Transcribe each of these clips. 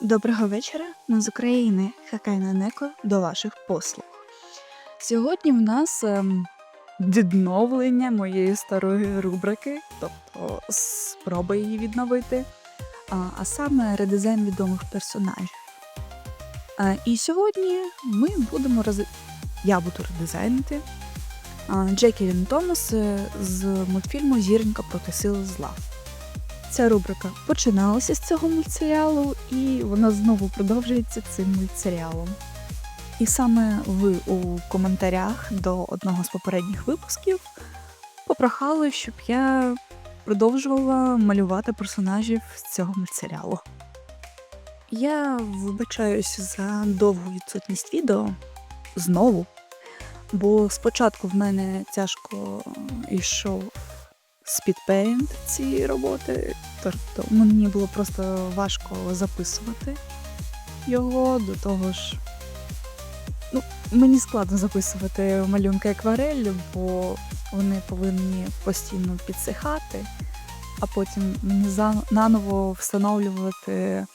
Доброго вечора. Ми з України Хакайна Неко до ваших послуг. Сьогодні в нас ем, відновлення моєї старої рубрики, тобто спроба її відновити, а, а саме редизайн відомих персонажів. А, і сьогодні ми будемо роз... я буду редизайнити Джекілін Томас е, з мультфільму Зіронька проти сили зла. Ця рубрика починалася з цього мультсеріалу, і вона знову продовжується цим мультсеріалом. І саме ви у коментарях до одного з попередніх випусків попрохали, щоб я продовжувала малювати персонажів з цього мультсеріалу. Я вибачаюсь за довгу відсутність відео знову, бо спочатку в мене тяжко йшов спідпейнт цієї роботи. Тобто мені було просто важко записувати його до того ж. Ну, мені складно записувати малюнки акварель, бо вони повинні постійно підсихати, а потім мені наново встановлювати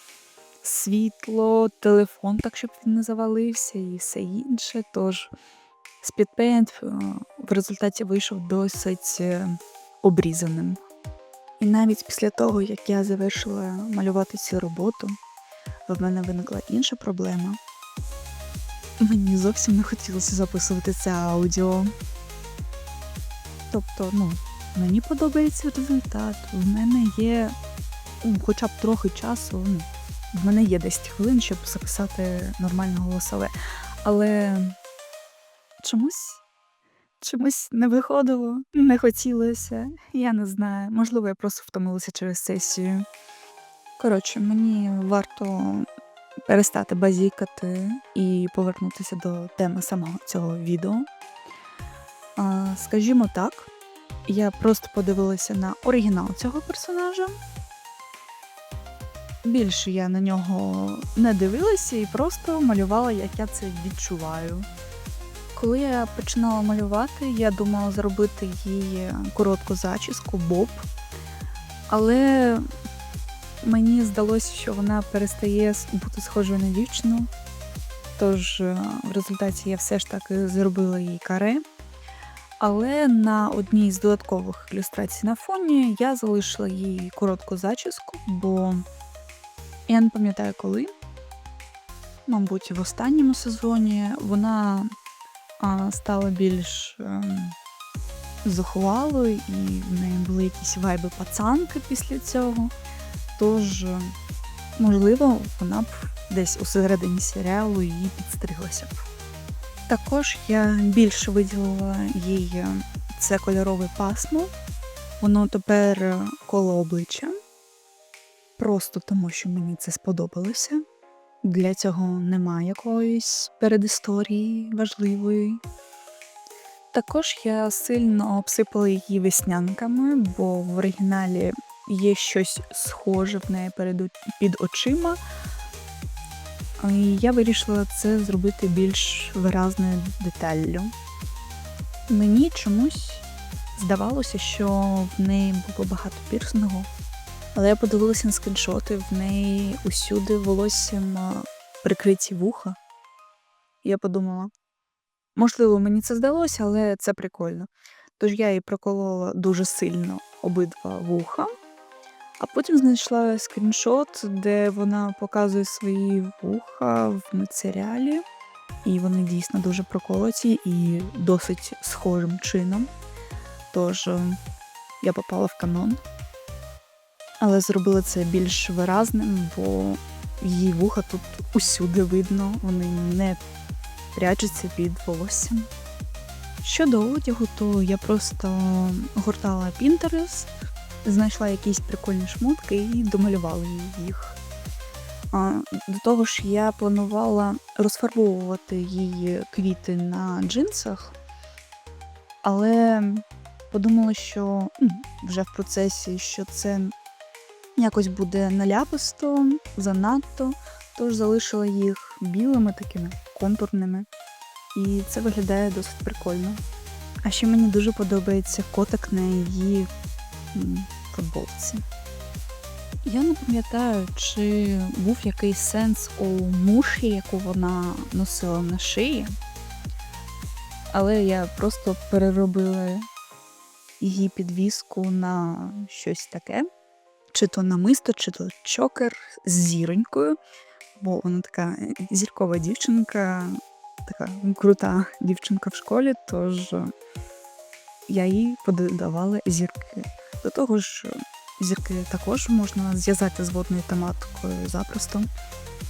світло, телефон, так щоб він не завалився, і все інше. Тож спідпейнт е, в результаті вийшов досить е, обрізаним. І навіть після того, як я завершила малювати цю роботу, в мене виникла інша проблема. Мені зовсім не хотілося записувати це аудіо. Тобто, ну, мені подобається результат. В мене є ну, хоча б трохи часу. Ну, в мене є 10 хвилин, щоб записати нормальне голосове. Але чомусь чомусь не виходило, не хотілося. Я не знаю. Можливо, я просто втомилася через сесію. Коротше, мені варто перестати базікати і повернутися до теми самого цього відео. Скажімо так, я просто подивилася на оригінал цього персонажа. Більше я на нього не дивилася і просто малювала, як я це відчуваю. Коли я починала малювати, я думала зробити їй коротку зачіску боб, але мені здалося, що вона перестає бути схожою на дівчину. Тож е, в результаті я все ж таки зробила їй каре. Але на одній з додаткових ілюстрацій на фоні я залишила їй коротку зачіску, бо я не пам'ятаю коли. Мабуть, в останньому сезоні вона стала більш ем, зухвалою, і в неї були якісь вайби пацанки після цього. Тож, е, можливо, вона б десь у середині серіалу її підстриглася б. Також я більше виділила їй е, це кольорове пасмо. Воно тепер е, коло обличчя. Просто тому, що мені це сподобалося. Для цього немає якоїсь передісторії важливої. Також я сильно обсипала її веснянками, бо в оригіналі є щось схоже в неї перед, під очима. І я вирішила це зробити більш виразною деталлю. Мені чомусь здавалося, що в неї було багато пірсингу, але я подивилася на скріншоти, в неї усюди волоссям прикриті вуха. Я подумала, можливо, мені це здалося, але це прикольно. Тож я їй проколола дуже сильно обидва вуха, а потім знайшла скріншот, де вона показує свої вуха в мультсеріалі. І вони дійсно дуже проколоті і досить схожим чином. Тож е, я попала в канон. Але зробила це більш виразним, бо її вуха тут усюди видно, вони не прячуться під волоссям. Щодо одягу, то я просто гортала Pinterest, знайшла якісь прикольні шмотки і домалювала їх. А, До того ж, я планувала розфарбовувати її квіти на джинсах, але подумала, що м, вже в процесі, що це якось буде наляписто, занадто, тож залишила їх білими такими контурними. І це виглядає досить прикольно. А ще мені дуже подобається котик на її футболці. Я не пам'ятаю, чи був якийсь сенс у муші, яку вона носила на шиї. Але я просто переробила її підвіску на щось таке. Чи то намисто, чи то чокер з зіронькою, бо вона така зіркова дівчинка, така крута дівчинка в школі, тож я їй подавала зірки. До того ж, зірки також можна зв'язати з водною тематикою запросто.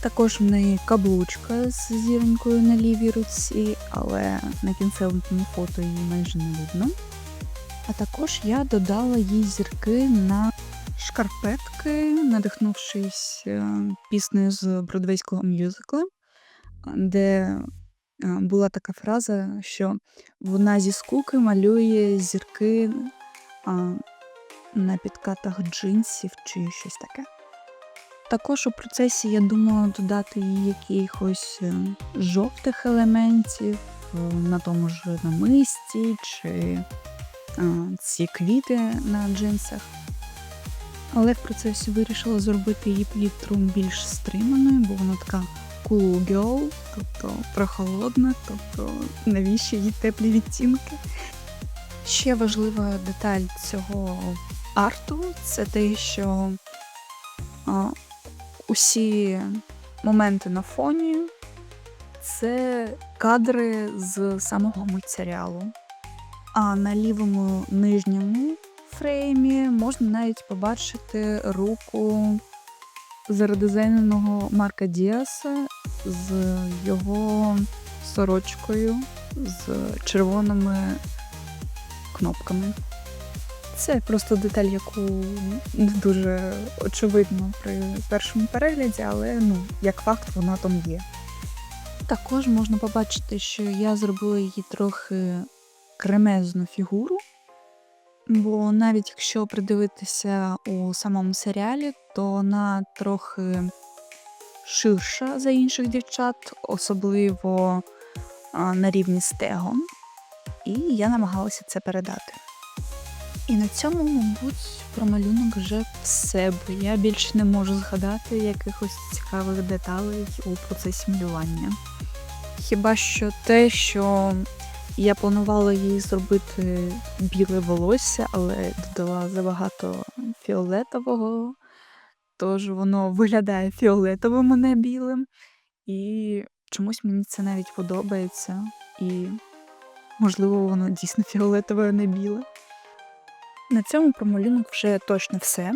Також в неї каблучка з зіронькою на лівій руці, але на кінцевому фото її майже не видно. А також я додала їй зірки на шкарпетки, надихнувшись е, піснею з бродвейського мюзикла, де е, була така фраза, що вона зі скуки малює зірки на підкатах джинсів чи щось таке. Також у процесі я думала додати їй якихось е, жовтих елементів на тому ж намисті чи ці квіти на джинсах. Але в процесі вирішила зробити її палітру більш стриманою, бо вона така cool girl, тобто прохолодна, тобто навіщо їй теплі відтінки. Ще важлива деталь цього арту це те, що а, усі моменти на фоні це кадри з самого мультсеріалу. А на лівому нижньому фреймі можна навіть побачити руку зарядизайненого Марка Діаса з його сорочкою з червоними кнопками. Це просто деталь, яку не дуже очевидно при першому перегляді, але ну, як факт, вона там є. Також можна побачити, що я зробила її трохи кремезну фігуру, бо навіть якщо придивитися у самому серіалі, то вона трохи ширша за інших дівчат, особливо на рівні стегон. І я намагалася це передати. І на цьому, мабуть, про малюнок вже все, бо я більше не можу згадати якихось цікавих деталей у процесі малювання. Хіба що те, що я планувала їй зробити біле волосся, але додала забагато фіолетового, тож воно виглядає фіолетовим, а не білим. І чомусь мені це навіть подобається. І, можливо, воно дійсно фіолетове, а не біле. На цьому про малюнок вже точно все.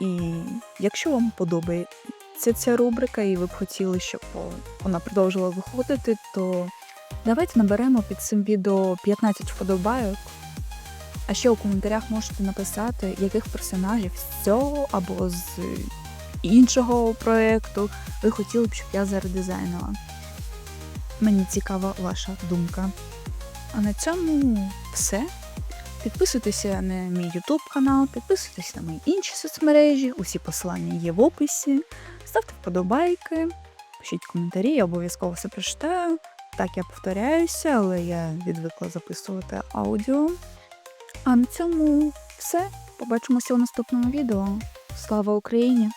І якщо вам подобається ця рубрика, і ви б хотіли, щоб вона продовжила виходити, то давайте наберемо під цим відео 15 вподобайок. А ще у коментарях можете написати, яких персонажів з цього або з іншого проєкту ви хотіли б, щоб я заредизайнила. Мені цікава ваша думка. А на цьому все. Підписуйтеся на мій YouTube канал, підписуйтесь на мої інші соцмережі, усі посилання є в описі. Ставте вподобайки, пишіть коментарі, я обов'язково все прочитаю. Так, я повторяюся, але я відвикла записувати аудіо. А на цьому все. Побачимося у наступному відео. Слава Україні!